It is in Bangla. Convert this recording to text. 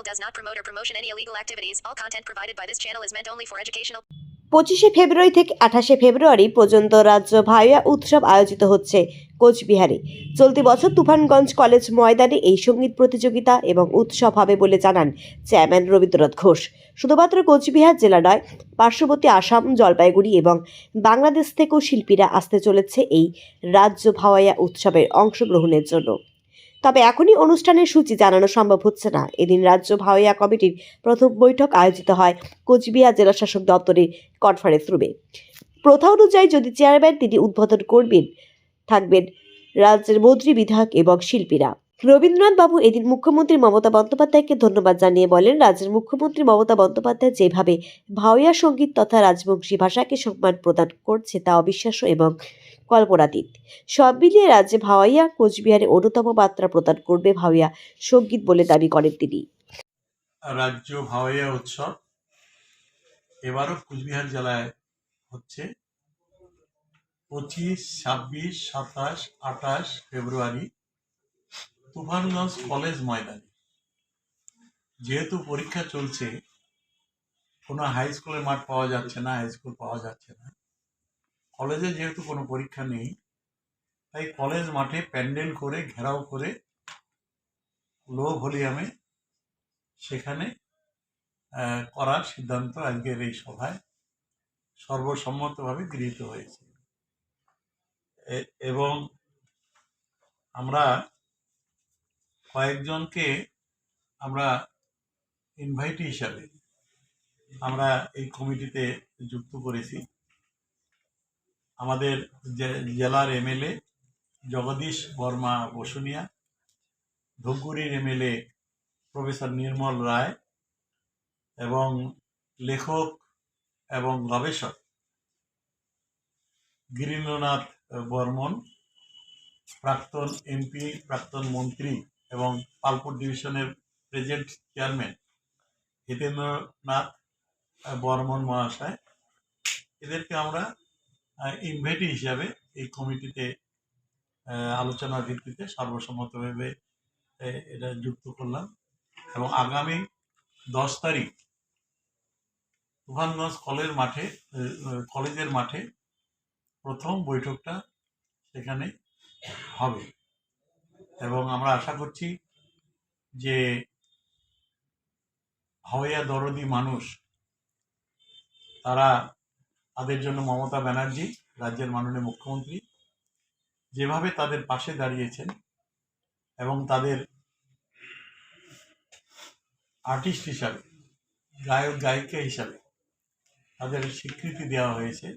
channel does not promote or promotion any illegal activities. All content provided by this channel is meant only for educational. পঁচিশে ফেব্রুয়ারি থেকে আঠাশে ফেব্রুয়ারি পর্যন্ত রাজ্য ভাইয়া উৎসব আয়োজিত হচ্ছে কোচবিহারে চলতি বছর তুফানগঞ্জ কলেজ ময়দানে এই সংগীত প্রতিযোগিতা এবং উৎসব হবে বলে জানান চেয়ারম্যান রবীন্দ্রনাথ ঘোষ শুধুমাত্র কোচবিহার জেলা নয়, পার্শ্ববর্তী আসাম, জলপাইগুড়ি এবং বাংলাদেশ থেকেও শিল্পীরা আসতে চলেছে এই রাজ্য ভাওয়াইয়া উৎসবের অংশগ্রহণের জন্য তবে এখনই অনুষ্ঠানের সূচি জানানো সম্ভব হচ্ছে না। এদিন রাজ্য ভাওয়াইয়া কমিটির প্রথম বৈঠক আয়োজিত হয় কোচবিহার জেলা শাসক দপ্তরের কনফারেন্স রুমে। প্রথা অনুযায়ী যদি চেয়ারম্যান তিনি উদ্বোধন করবেন, থাকবেন রাজ্যের মন্ত্রী, বিধায়ক এবং শিল্পীরা। রবীন্দ্রনাথ বাবু এদিন মুখ্যমন্ত্রী মমতা বন্দ্যোপাধ্যায়কে ধন্যবাদ জানিয়ে বলেন, রাজ্যের মুখ্যমন্ত্রী মমতা বন্দ্যোপাধ্যায় যেভাবে ভাওয়া সংগীত তথা রাজবংশী ভাষাকে সম্মান প্রদান করছে তা অবিশ্বাস্য এবং কল্পনাতীত। সব মিলিয়ে রাজ্যে ভাওয়াইয়া কোচবিহারে অন্যতম মাত্রা প্রদান করবে ভাওয়া সংগীত বলে দাবি করেন তিনি। রাজ্য ভাওয়াইয়া উৎসব এবারও কুচবিহার জেলায় হচ্ছে পঁচিশ, ছাব্বিশ, সাতাশ, আঠাশ ফেব্রুয়ারি। তুফানগঞ্জ কলেজ ময়দানে। যেহেতু পরীক্ষা চলছে, কোনো হাই স্কুলের মাঠ পাওয়া যাচ্ছে না হাই স্কুল পাওয়া যাচ্ছে না। কলেজে যেহেতু কোনো পরীক্ষা নেই, তাই কলেজ মাঠে প্যান্ডেল করে, ঘেরাও করে লো ভলিউমে সেখানে করার সিদ্ধান্ত আজকের এই সভায় সর্বসম্মতভাবে গৃহীত হয়েছে। এবং আমরা কয়েকজনকে আমরা ইনভাইটি হিসাবে আমরা এই কমিটিতে যুক্ত করেছি। আমাদের জেলার এমএলএ জগদীশ বর্মা বসুনিয়া, ধূপগুড়ির এমএলএ প্রফেসর নির্মল রায় এবং লেখক এবং গবেষক গিরীন্দ্রনাথ বর্মন, প্রাক্তন এমপি, প্রাক্তন মন্ত্রী এবং পালপুর ডিভিশনের প্রেজেন্ট চেয়ারম্যান হিতেন্দ্রনাথ বর্মন মহাশয়, এদেরকে আমরা ইনভাইটি হিসাবে এই কমিটিতে আলোচনার ভিত্তিতে সর্বসম্মতভাবে এটা যুক্ত করলাম এবং আগামী দশ তারিখ তুফানগঞ্জ কলেজ মাঠে কলেজের মাঠে প্রথম বৈঠকটা সেখানে হবে। এবং আমরা আশা করছি যে হাওয়াইয়া দরদি মানুষ, তারা তাদের জন্য মমতা ব্যানার্জি, রাজ্যের মাননীয় মুখ্যমন্ত্রী, যেভাবে তাদের পাশে দাঁড়িয়েছেন এবং তাদের আর্টিস্ট হিসাবে, গায়ক, গায়িকা হিসাবে তাদের স্বীকৃতি দেওয়া হয়েছে।